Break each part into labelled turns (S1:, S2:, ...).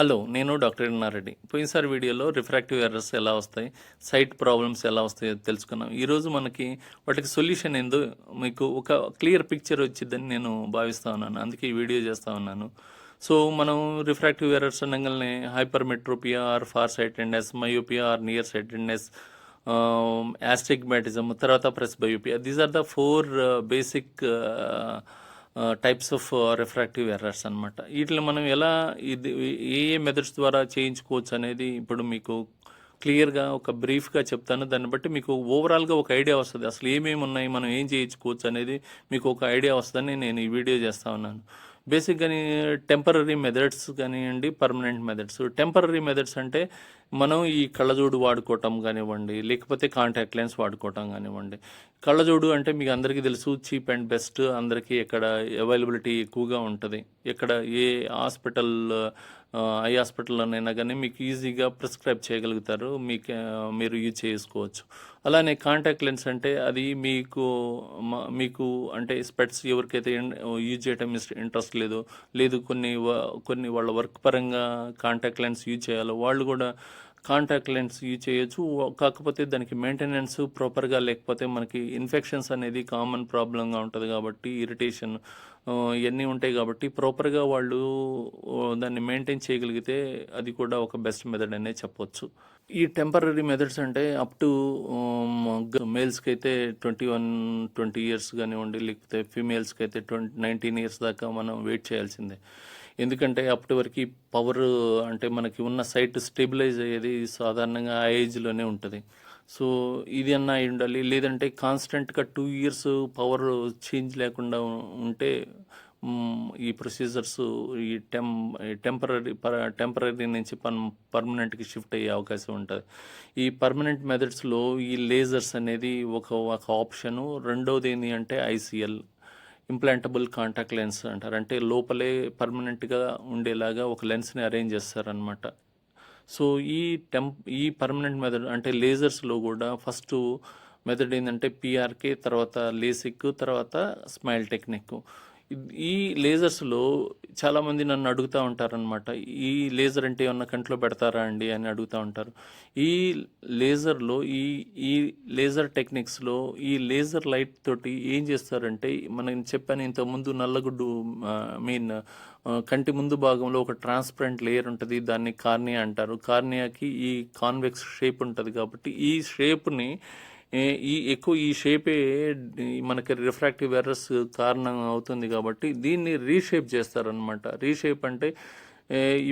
S1: Hello నేను doctor Ennareddy. పోయినసారి వీడియోలో రిఫ్రాక్టివ్ ఎర్రర్స్ ఎలా వస్తాయి సైట్ ప్రాబ్లమ్స్ ఎలా వస్తాయో తెలుసుకున్నాం. ఈరోజు మనకి వాటికి సొల్యూషన్ ఏందో మీకు ఒక క్లియర్ పిక్చర్ వచ్చిందని నేను భావిస్తా ఉన్నాను. అందుకే ఈ వీడియో చేస్తూ ఉన్నాను. సో మనం రిఫ్రాక్టివ్ ఎర్రర్స్ అనగానే hypermetropia or far sightedness myopia or near sightedness astigmatism తర్వాత presbyopia these are the four basic types of refractive errors అనమాట వీటిని మనం ఎలా ఇది ఏ ఏ మెథడ్స్ ద్వారా చేయించుకోవచ్చు అనేది ఇప్పుడు మీకు క్లియర్గా ఒక బ్రీఫ్గా చెప్తాను. దాన్ని బట్టి మీకు ఓవరాల్గా ఒక ఐడియా వస్తుంది. అసలు ఏమేమి ఉన్నాయి మనం ఏం చేయించుకోవచ్చు అనేది మీకు ఒక ఐడియా వస్తుందని నేను ఈ వీడియో చేస్తా ఉన్నాను. బేసిక్గా టెంపరీ మెథడ్స్ కానివ్వండి పర్మనెంట్ మెథడ్స్ టెంపరీ మెథడ్స్ అంటే మనం ఈ కళ్ళజోడు వాడుకోవటం కానివ్వండి లేకపోతే కాంటాక్ట్ లెన్స్ వాడుకోవటం కానివ్వండి కళ్ళజోడు అంటే మీకు అందరికీ తెలుసు చీప్ అండ్ బెస్ట్ అందరికీ ఎక్కడ అవైలబిలిటీ ఎక్కువగా ఉంటుంది. ఎక్కడ ఏ హాస్పిటల్ ఐ హాస్పిటల్లోనైనా కానీ మీకు ఈజీగా ప్రిస్క్రైబ్ చేయగలుగుతారు మీకు మీరు యూజ్ చేసుకోవచ్చు. అలానే కాంటాక్ట్ లెన్స్ అంటే అది మీకు మీకు అంటే స్పెట్స్ ఎవరికైతే యూజ్ చేయడం ఇంట్రెస్ట్ లేదో లేదు కొన్ని వ- కొన్ని వాళ్ళ వర్క్ పరంగా కాంటాక్ట్ లెన్స్ యూజ్ చేయాలో వాళ్ళు కూడా కాంటాక్ట్ లెన్స్ యూజ్ చేయొచ్చు. కాకపోతే దానికి మెయింటెనెన్స్ ప్రాపర్గా లేకపోతే మనకి ఇన్ఫెక్షన్స్ అనేది కామన్ ప్రాబ్లంగా ఉంటుంది కాబట్టి ఇరిటేషన్ ఇవన్నీ ఉంటాయి కాబట్టి ప్రాపర్గా వాళ్ళు దాన్ని మెయింటైన్ చేయగలిగితే అది కూడా ఒక బెస్ట్ మెథడ్ అనే చెప్పొచ్చు. ఈ టెంపరీ మెథడ్స్ అంటే అప్ టు మేల్స్కి అయితే ట్వంటీ వన్ ట్వంటీ ఇయర్స్ కానివ్వండి లేకపోతే ఫీమేల్స్కి అయితే ట్వంటీ నైన్టీన్ ఇయర్స్ దాకా మనం వెయిట్ చేయాల్సిందే. ఎందుకంటే అప్పటి వరకు పవర్ అంటే మనకి ఉన్న సైట్ స్టెబిలైజ్ అయ్యేది సాధారణంగా ఆ ఏజ్లోనే ఉంటుంది. సో ఇది అన్న అయి ఉండాలి. లేదంటే కాన్స్టెంట్గా టూ ఇయర్స్ పవర్ చేంజ్ లేకుండా ఉంటే ఈ ప్రొసీజర్స్ ఈ టెం టెంపరీ టెంపరీ నుంచి పర్ పర్మనెంట్కి షిఫ్ట్ అయ్యే అవకాశం ఉంటుంది. ఈ పర్మనెంట్ మెథడ్స్లో ఈ లేజర్స్ అనేది ఒక ఒక ఆప్షను రెండవది ఏంటి అంటే ఐసీఎల్ ఇంప్లాంటబుల్ కాంటాక్ట్ లెన్స్ అంటారు. అంటే లోపలే పర్మనెంట్గా ఉండేలాగా ఒక లెన్స్ని అరేంజ్ చేస్తారనమాట సో ఈ టెంప్ ఈ పర్మనెంట్ మెథడ్ అంటే లేజర్స్లో కూడా ఫస్ట్ మెథడ్ ఏంటంటే పిఆర్కే తర్వాత లేసిక్ తర్వాత స్మైల్ టెక్నిక్ ఈ లేజర్స్లో చాలామంది నన్ను అడుగుతూ ఉంటారనమాట ఈ లేజర్ అంటే ఏమన్నా కంట్లో పెడతారా అండి అని అడుగుతూ ఉంటారు. ఈ లేజర్లో ఈ ఈ లేజర్ టెక్నిక్స్లో ఈ లేజర్ లైట్ తోటి ఏం చేస్తారంటే మనం చెప్పాను ఇంతకుముందు నల్లగుడ్డు మీన్ కంటి ముందు భాగంలో ఒక ట్రాన్స్పరెంట్ లేయర్ ఉంటుంది దాన్ని కార్నియా అంటారు. కార్నియాకి ఈ కాన్వెక్స్ షేప్ ఉంటుంది కాబట్టి ఈ షేప్ని ఈ ఎక్కువ ఈ షేపే మనకి రిఫ్రాక్టివ్ ఎర్రస్ కారణం అవుతుంది కాబట్టి దీన్ని రీషేప్ చేస్తారనమాట రీషేప్ అంటే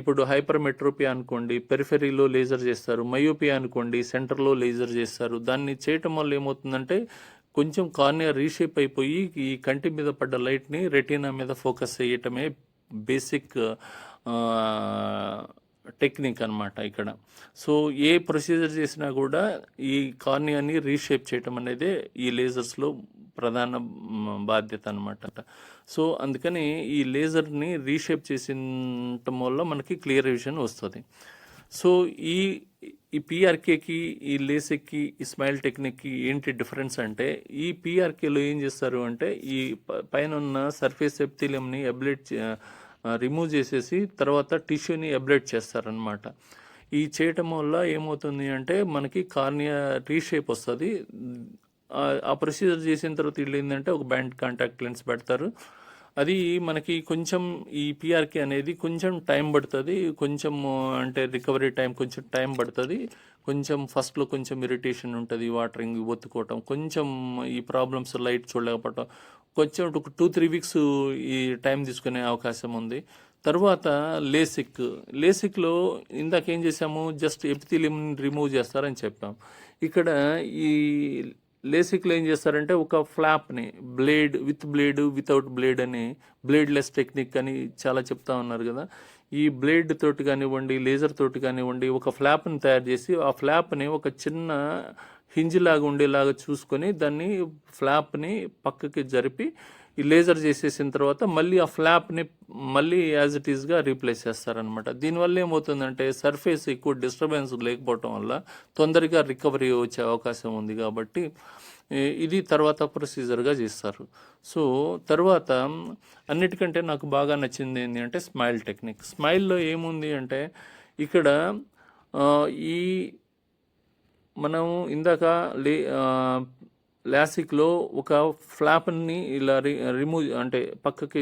S1: ఇప్పుడు హైపర్మెట్రోపియా అనుకోండి పెరిఫెరీలో లేజర్ చేస్తారు మయోపియా అనుకోండి సెంటర్లో లేజర్ చేస్తారు. దాన్ని చేయటం వల్ల ఏమవుతుందంటే కొంచెం కార్నియా రీషేప్ అయిపోయి ఈ కంటి మీద పడ్డ లైట్ని రెటీనా మీద ఫోకస్ చేయటమే బేసిక్ టెక్నిక్ అన్నమాట ఇక్కడ. సో ఏ ప్రొసీజర్ చేసినా కూడా ఈ కార్నియాని రీషేప్ చేయటం అనేది ఈ లేజర్స్లో ప్రధాన బాధ్యత అనమాట సో అందుకని ఈ లేజర్ని రీషేప్ చేసినటం వల్ల మనకి క్లియర్ విజన్ వస్తుంది. సో ఈ ఈ పిఆర్కేకి ఈ లేసెక్కి ఈ స్మైల్ టెక్నిక్కి ఏంటి డిఫరెన్స్ అంటే ఈ పిఆర్కేలో ఏం చేస్తారు అంటే ఈ పైన ఉన్న సర్ఫేస్ ఎప్తిలియంని అబ్లేట్ రిమూవ్ చేసేసి తర్వాత టిష్యూని అబ్లేట్ చేస్తారనమాట ఈ చేయటం వల్ల ఏమవుతుంది అంటే మనకి కార్నియా రీషేప్ వస్తుంది. ఆ- ప్రొసీజర్ చేసిన తర్వాత వీళ్ళు ఏంటంటే ఒక బ్యాండ్ కాంటాక్ట్ లెన్స్ పెడతారు. అది మనకి కొంచెం ఈ పిఆర్కే అనేది కొంచెం టైం పడుతుంది. కొంచెం అంటే రికవరీ టైం కొంచెం టైం పడుతుంది. కొంచెం ఫస్ట్లో కొంచెం ఇరిటేషన్ ఉంటుంది. వాటరింగ్ ఒత్తుకోవటం కొంచెం ఈ ప్రాబ్లమ్స్ లైట్ చూడలేకపోవటం కొంచెం ఒక టూ త్రీ వీక్స్ ఈ టైం తీసుకునే అవకాశం ఉంది. తర్వాత లేసిక్ లేసిక్లో ఇందాక ఏం చేసాము జస్ట్ ఎపిథిలియం రిమూవ్ చేస్తారని చెప్పాం. ఇక్కడ ఈ లేసిక్లో ఏం చేస్తారంటే ఒక ఫ్లాప్ని blade with blade without blade అని బ్లేడ్లెస్ టెక్నిక్ అని చాలా చెప్తా ఉన్నారు కదా. ఈ బ్లేడ్ తోటి కానివ్వండి లేజర్ తోటి కానివ్వండి ఒక ఫ్లాప్ని తయారు చేసి ఆ ఫ్లాప్ని ఒక చిన్న హింజ్ లాగా ఉండేలాగా చూసుకొని దాన్ని ఫ్లాప్ని పక్కకి జరిపి ఈ లేజర్ చేసేసిన తర్వాత మళ్ళీ ఆ ఫ్లాప్ని మళ్ళీ యాజ్ ఇట్ ఈస్గా రీప్లేస్ చేస్తారనమాట దీనివల్ల ఏమవుతుందంటే సర్ఫేస్ ఎక్కువ డిస్టర్బెన్స్ లేకపోవటం వల్ల తొందరగా రికవరీ వచ్చే అవకాశం ఉంది కాబట్టి ఇది తర్వాత ప్రొసీజర్గా చేస్తారు. సో తర్వాత అన్నిటికంటే నాకు బాగా నచ్చింది ఏంటి అంటే స్మైల్ టెక్నిక్ స్మైల్లో ఏముంది అంటే ఇక్కడ ఈ మనం ఇందాక లే లాసిక్లో ఒక ఫ్లాప్ని ఇలా రి రిమూవ్ అంటే పక్కకి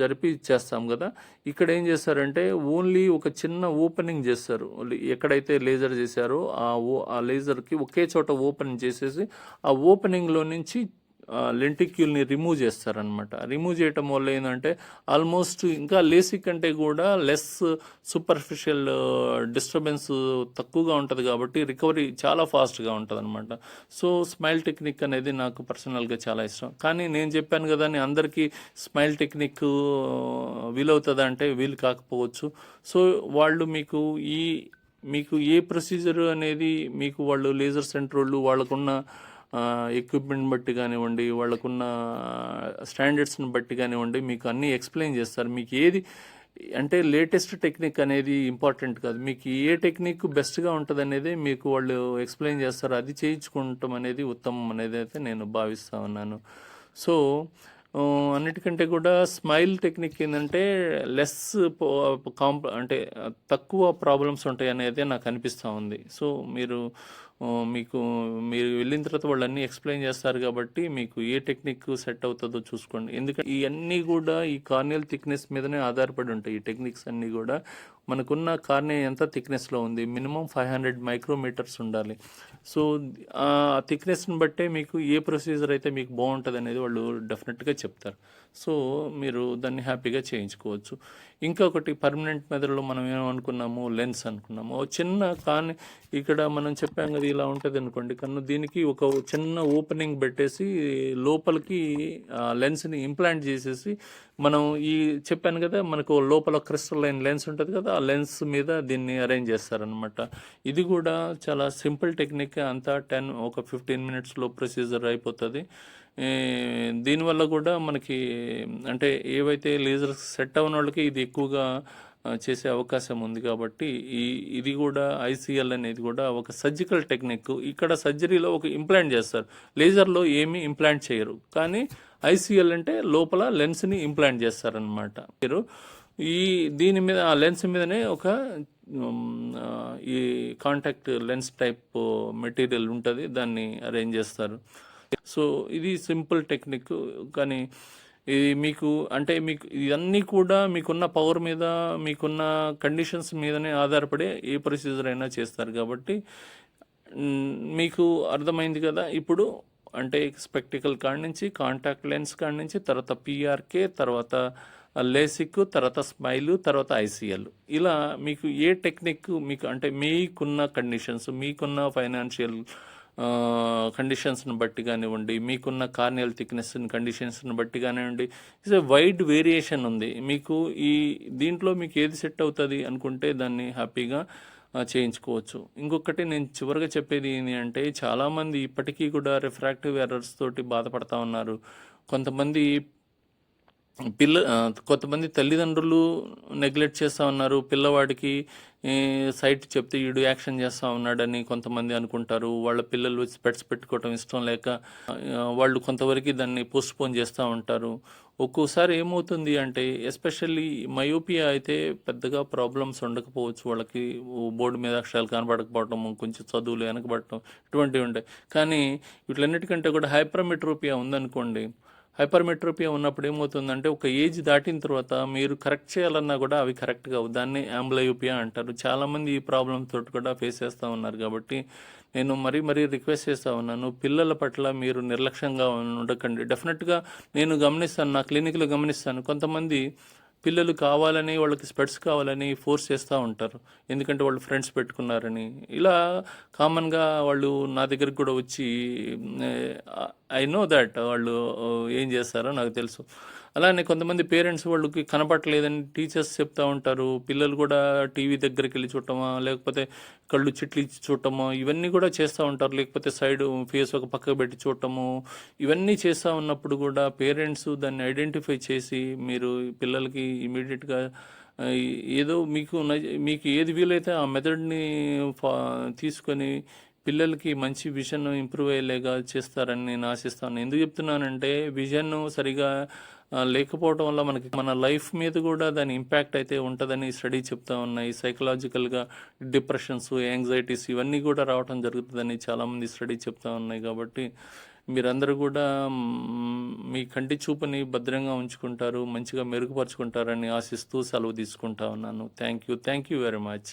S1: జరిపి చేస్తాం కదా. ఇక్కడ ఏం చేస్తారంటే ఓన్లీ ఒక చిన్న ఓపెనింగ్ చేస్తారు. ఎక్కడైతే లేజర్ చేశారో ఆ ఓ ఆ లేజర్కి ఒకే చోట ఓపెనింగ్ చేసేసి ఆ ఓపెనింగ్లో నుంచి లెంటిక్యూల్ని రిమూవ్ చేస్తారనమాట రిమూవ్ చేయటం వల్ల ఏంటంటే ఆల్మోస్ట్ ఇంకా లేసిక్ కంటే కూడా లెస్ సూపర్ఫిషియల్ డిస్టర్బెన్స్ తక్కువగా ఉంటుంది కాబట్టి రికవరీ చాలా ఫాస్ట్గా ఉంటుంది అనమాట సో స్మైల్ టెక్నిక్ అనేది నాకు పర్సనల్గా చాలా ఇష్టం. కానీ నేను చెప్పాను కదా అని అందరికీ స్మైల్ టెక్నిక్ వీలవుతుందా అంటే వీలు కాకపోవచ్చు. సో వాళ్ళు మీకు ఈ మీకు ఏ ప్రొసీజర్ అనేది మీకు వాళ్ళు లేజర్ సెంటర్ వాళ్ళు వాళ్ళకున్న ఎక్విప్మెంట్ బట్టి కానివ్వండి వాళ్ళకున్న స్టాండర్డ్స్ని బట్టి కానివ్వండి మీకు అన్నీ ఎక్స్ప్లెయిన్ చేస్తారు. మీకు ఏది అంటే లేటెస్ట్ టెక్నిక్ అనేది ఇంపార్టెంట్ కాదు. మీకు ఏ టెక్నిక్ బెస్ట్గా ఉంటుంది అనేది మీకు వాళ్ళు ఎక్స్ప్లెయిన్ చేస్తారు. అది చేయించుకుంటాం అనేది ఉత్తమం అనేది అయితే నేను భావిస్తూ ఉన్నాను. సో అన్నిటికంటే కూడా స్మైల్ టెక్నిక్ ఏంటంటే లెస్ కాంప్ అంటే తక్కువ ప్రాబ్లమ్స్ ఉంటాయి అనేది నాకు అనిపిస్తూ ఉంది. సో మీరు మీకు మీరు వెళ్ళిన తర్వాత వాళ్ళు అన్నీ ఎక్స్ప్లెయిన్ చేస్తారు కాబట్టి మీకు ఏ టెక్నిక్ సెట్ అవుతుందో చూసుకోండి. ఎందుకంటే ఇవన్నీ కూడా ఈ కార్నియల్ థిక్నెస్ మీదనే ఆధారపడి ఉంటాయి ఈ టెక్నిక్స్ అన్నీ కూడా. మనకున్న కార్నియా ఎంత థిక్నెస్లో ఉంది? మినిమం ఫైవ్ హండ్రెడ్ మైక్రోమీటర్స్ ఉండాలి. సో ఆ థిక్నెస్ని బట్టే మీకు ఏ ప్రొసీజర్ అయితే మీకు బాగుంటుంది అనేది వాళ్ళు డెఫినెట్గా చెప్తారు. సో మీరు దాన్ని హ్యాపీగా చేయించుకోవచ్చు. ఇంకొకటి పర్మనెంట్ మెదడులో మనం ఏమనుకున్నాము? లెన్స్ అనుకున్నాము. చిన్న కానీ ఇక్కడ మనం చెప్పాం కదా ఇలా ఉంటుంది అనుకోండి. కన్ను దీనికి ఒక చిన్న ఓపెనింగ్ పెట్టేసి లోపలికి ఆ లెన్స్ని ఇంప్లాంట్ చేసేసి మనం ఈ చెప్పాను కదా మనకు లోపల క్రిస్టలైన్ లెన్స్ ఉంటుంది కదా ఆ లెన్స్ మీద దీన్ని అరేంజ్ చేస్తారనమాట ఇది కూడా చాలా సింపుల్ టెక్నిక్ అంతా టెన్ ఒక ఫిఫ్టీన్ మినిట్స్లో ప్రొసీజర్ అయిపోతుంది. దీనివల్ల కూడా మనకి అంటే ఏవైతే లేజర్ సెట్ అవ్వని వాళ్ళకి ఇది ఎక్కువగా చేసే అవకాశం ఉంది కాబట్టి ఈ ఇది కూడా ఐసీఎల్ అనేది కూడా ఒక సర్జికల్ టెక్నిక్. ఇక్కడ సర్జరీలో ఒక ఇంప్లాంట్ చేస్తారు. లేజర్లో ఏమీ ఇంప్లాంట్ చేయరు. కానీ ఐసీఎల్ అంటే లోపల లెన్స్ని ఇంప్లాంట్ చేస్తారనమాట మీరు ఈ దీని మీద ఆ లెన్స్ మీదనే ఒక ఈ కాంటాక్ట్ లెన్స్ టైప్ మెటీరియల్ ఉంటుంది దాన్ని అరేంజ్ చేస్తారు. సో ఇది సింపుల్ టెక్నిక్ కానీ ఇది మీకు అంటే మీకు ఇవన్నీ కూడా మీకున్న పవర్ మీద మీకున్న కండిషన్స్ మీదనే ఆధారపడి ఏ ప్రొసీజర్ అయినా చేస్తారు. కాబట్టి మీకు అర్థమైంది కదా? ఇప్పుడు అంటే స్పెక్టికల్ కాడి నుంచి కాంటాక్ట్ లెన్స్ కాడి నుంచి తర్వాత పిఆర్కే తర్వాత లేసిక్ తర్వాత స్మైల్ తర్వాత ఐసీఎల్ ఇలా మీకు ఏ టెక్నిక్ మీకు అంటే మీకున్న కండిషన్స్ మీకున్న ఫైనాన్షియల్ కండిషన్స్ని బట్టి కానివ్వండి మీకున్న కార్నియల్ థిక్నెస్ కండిషన్స్ని బట్టి కానివ్వండి ఇట్స్ ఎ వైడ్ వేరియేషన్ ఉంది. మీకు ఈ దీంట్లో మీకు ఏది సెట్ అవుతుంది అనుకుంటే దాన్ని హ్యాపీగా చేయించుకోవచ్చు. ఇంకొకటి నేను చివరిగా చెప్పేది ఏంటి అంటే చాలామంది ఇప్పటికీ కూడా రిఫ్రాక్టివ్ ఎర్రర్స్ తోటి బాధపడతా ఉన్నారు. కొంతమంది పిల్ల కొంతమంది తల్లిదండ్రులు నెగ్లెక్ట్ చేస్తూ ఉన్నారు. పిల్లవాడికి సైట్ చెప్తే ఈడు యాక్షన్ చేస్తూ ఉన్నాడని కొంతమంది అనుకుంటారు. వాళ్ళ పిల్లలు స్పెట్స్ పెట్టుకోవటం ఇష్టం లేక వాళ్ళు కొంతవరకు దాన్ని పోస్ట్పోన్ చేస్తూ ఉంటారు. ఒక్కోసారి ఏమవుతుంది అంటే ఎస్పెషల్లీ మయోపియా అయితే పెద్దగా ప్రాబ్లమ్స్ ఉండకపోవచ్చు. వాళ్ళకి బోర్డు మీద అక్షరాలు కనబడకపోవటం కొంచెం చదువులు వెనకబడటం ఇటువంటివి ఉంటాయి. కానీ వీటిలన్నిటికంటే కూడా హైపర్మెట్రోపియా ఉందనుకోండి హైపర్మెట్రోపియా ఉన్నప్పుడు ఏమవుతుందంటే ఒక ఏజ్ దాటిన తర్వాత మీరు కరెక్ట్ చేయాలన్నా కూడా అవి కరెక్ట్గా అవ్వవు దాన్ని ఆంబ్లయోపియా అంటారు. చాలామంది ఈ ప్రాబ్లమ్ తోటి కూడా ఫేస్ చేస్తూ ఉన్నారు కాబట్టి నేను మరీ మరీ రిక్వెస్ట్ చేస్తూ ఉన్నాను. పిల్లల పట్ల మీరు నిర్లక్ష్యంగా ఉండకండి. డెఫినెట్గా నేను గమనిస్తాను నా క్లినిక్లో గమనిస్తాను. కొంతమంది పిల్లలు కావాలని వాళ్ళకి స్పెట్స్ కావాలని ఫోర్స్ చేస్తూ ఉంటారు. ఎందుకంటే వాళ్ళు ఫ్రెండ్స్ పెట్టుకున్నారని. ఇలా కామన్గా వాళ్ళు నా దగ్గరికి కూడా వచ్చి ఐ నో దాట్ వాళ్ళు ఏం చేస్తారో నాకు తెలుసు. అలానే కొంతమంది పేరెంట్స్ వాళ్ళకి కనపడలేదని టీచర్స్ చెప్తూ ఉంటారు. పిల్లలు కూడా టీవీ దగ్గరికి వెళ్ళి చూడటమా లేకపోతే కళ్ళు చిట్లు ఇచ్చి చూడటమా ఇవన్నీ కూడా చేస్తూ ఉంటారు. లేకపోతే సైడ్ ఫేస్ ఒక పక్కకు పెట్టి చూడటము ఇవన్నీ చేస్తూ ఉన్నప్పుడు కూడా పేరెంట్స్ దాన్ని ఐడెంటిఫై చేసి మీరు పిల్లలకి ఇమీడియట్గా ఏదో మీకు మీకు ఏది వీలైతే ఆ మెథడ్ని ఫా తీసుకొని పిల్లలకి మంచి విజన్ ఇంప్రూవ్ అయ్యేలాగా చేస్తారని నేను ఆశిస్తాను. ఎందుకు చెప్తున్నానంటే విజన్ సరిగా లేకపోవడం వల్ల మనకి మన లైఫ్ మీద కూడా దాని ఇంపాక్ట్ అయితే ఉంటుందని స్టడీ చెప్తా ఉన్నాయి. సైకలాజికల్గా డిప్రెషన్స్ యాంగ్జైటీస్ ఇవన్నీ కూడా రావడం జరుగుతుందని చాలామంది స్టడీ చెప్తా ఉన్నాయి. కాబట్టి మీరందరూ కూడా మీ కంటి చూపుని భద్రంగా ఉంచుకుంటారు మంచిగా మెరుగుపరుచుకుంటారని ఆశిస్తూ సెలవు తీసుకుంటా ఉన్నాను. Thank you thank you very much